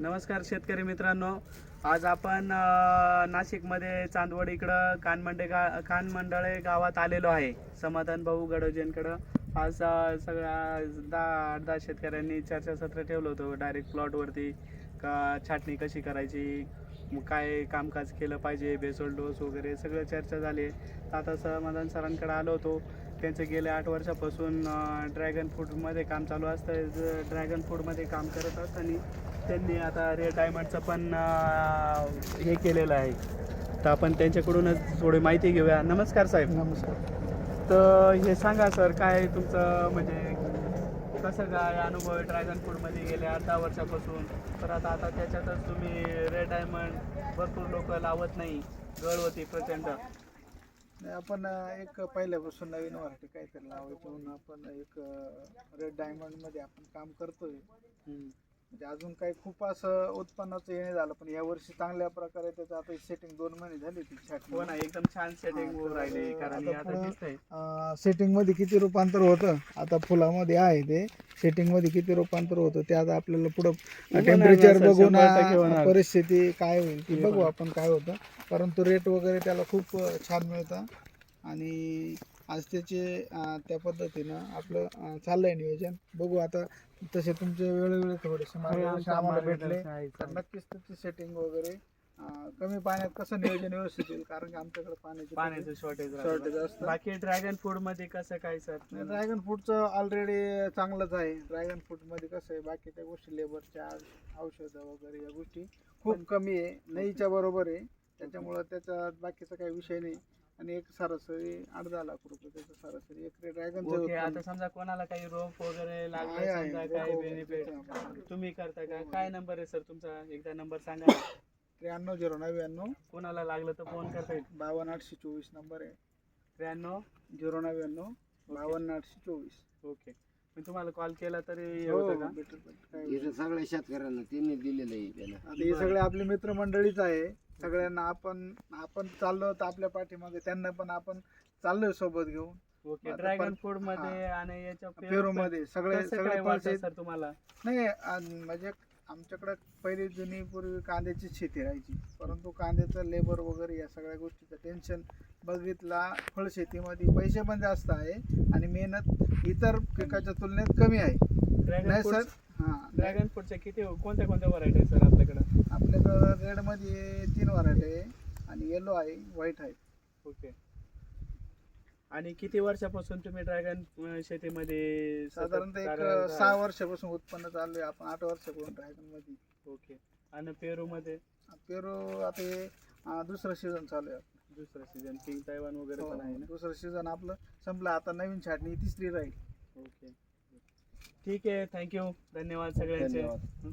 नमस्कार शेतकरी मित्रांनो. आज आपण नाशिकमध्ये चांदवड इकडं कानमंडे गा कानमंडळे गावात आलेलो आहे. समाधान भाऊ गडोजेंकडं. आज सगळ्या दहा आठ दहा शेतकऱ्यांनी चर्चासत्र ठेवलं होतं. डायरेक्ट प्लॉटवरती का छाटणी कशी करायची मग काय कामकाज केलं पाहिजे बेसोल डोस वगैरे सगळं चर्चा झाली. तर आता समाधान सरांकडे आलो होतो. त्यांचं गेल्या आठ वर्षापासून ड्रॅगन फ्रूटमध्ये काम चालू असतं. ड्रॅगन फ्रूटमध्ये काम करत असताना त्यांनी आता रेड डायमंडचं पण हे केलेलं आहे. तर आपण त्यांच्याकडूनच थोडी माहिती घेऊया. नमस्कार साहेब. नमस्कार. तर हे सांगा सर काय तुमचं म्हणजे कसं काय अनुभव आहे ड्रॅगन फ्रूटमध्ये गेले आठ दहा वर्षापासून? तर आता आता त्याच्यातच तुम्ही रेड डायमंड भरपूर लोक लावत नाही गळ होती प्रचंड. नाही, आपण अं, एक पहिल्यापासून नवीन व्हरायटी काहीतरी लावायची म्हणून आपण एक रेड डायमंडमध्ये आपण काम करतोय हम्म. म्हणजे अजून काही खूप असं उत्पन्नाचं येणे झालं पण या वर्षी चांगल्या प्रकारे त्याचं आता सेटिंग दोन महिने झाली ती हो ना एकदम छान सेटिंग राहिले कारण हे आता दिसतंय. सेटिंगमध्ये किती रूपांतर होतं आता फुलामध्ये आहे ते. सेटिंगमध्ये किती रूपांतर होतं ते आता आपल्याला पुढं टेम्परेचर बघून. परिस्थिती काय होईल ती बघू. आपण काय होतं. परंतु रेट वगैरे त्याला खूप छान मिळतं. आणि आज त्याचे त्या पद्धतीनं आपलं चाललंय नियोजन. बघू आता तसे तुमचे वेळोवेळी थोडेसे हो, मार्गदर्शन आम्हाला भेटले. तर नक्कीच त्याची सेटिंग वगैरे कमी पाण्यात कसं नियोजन व्यवस्थित होईल? कारण की आमच्याकडे पाण्याची पाण्याचं शॉर्टेज शॉर्टेज असतं. बाकी ड्रॅगन फ्रूटमध्ये कसं काय सर ड्रॅगन फ्रूटचं ऑलरेडी चांगलंच आहे. ड्रॅगन फ्रूटमध्ये कसं आहे बाकीच्या गोष्टी लेबर चार्ज औषधं वगैरे या गोष्टी खूप कमी आहे. नाहीच्या बरोबर आहे. त्याच्यामुळं त्याचा बाकीचा काही विषय नाही. आणि एक सरासरी आठ दहा लाख रुपये त्याचं सरासरी एक ड्रॅगनचं ओके आता. समजा कोणाला काही रोप वगैरे आहे, लागले आहे. समजा रोप काय वगैरे बेनिफिट त्याचं तुम्ही करता का हो. काय नंबर आहे सर तुमचा एकदा नंबर सांगा. त्र्याण्णव झिरो नव्याण्णव कोणाला लागलं तर फोन करता येईल बावन्न आठशे चोवीस नंबर आहे त्र्याण्णव झिरो नव्याण्णव बावन्न आठशे चोवीस ओके मी तुम्हाला कॉल केला तरी हे हो होतं का भेटेल, भेटेल. काय विषय इथं सगळ्या शेतकऱ्यांना त्यांनी दिलेलं आहे त्याला आता हे सगळे आपली मित्रमंडळीच आहे सगळ्यांना आपण आपण चाललो तर आपल्या पाठीमागे त्यांना पण आपण चाललोय सोबत घेऊन. ओके आता ड्रॅगन पण- फ्रूटमध्ये आणि याच्या पेरू मध्ये सगळे सगळे सर तुम्हाला? नाही अन म्हणजे आमच्याकडे पहिली जुनी पूर्वी कांद्याची शेती राहायची. परंतु कांद्याचं लेबर वगैरे या सगळ्या गोष्टीचं टेन्शन बघितला. फळशेतीमध्ये पैसे पण जास्त आहे आणि मेहनत इतर पिकाच्या तुलनेत कमी आहे. ड्रॅगन नाही फ्रूट सर हां ड्रॅगन फ्रूटच्या किती कोणत्या कोणत्या व्हरायटी आहे सर आपल्याकडं? आपल्याकडं रेडमध्ये तीन व्हरायटी आहे आणि येलो आहे व्हाईट आहे. ओके. आणि किती वर्षापासून तुम्ही ड्रॅगन शेतीमध्ये सतत साधारणतः एक सहा? वर्षापासून उत्पन्न चालू आहे आपण आठ वर्षापासून ड्रॅगनमध्ये. ओके. आणि पेरू मध्ये पेरू आता हे अं, दुसरं सीझन चालू आहे. दुसरं सीझन किंग तैवान वगैरे पण आहे हो, ना? दुसरं सीझन आपलं संपलं आता नवीन छाटणी तिसरी राहील. ओके. ठीक आहे थँक्यू धन्यवाद सगळ्यांचे. धन्यवाद.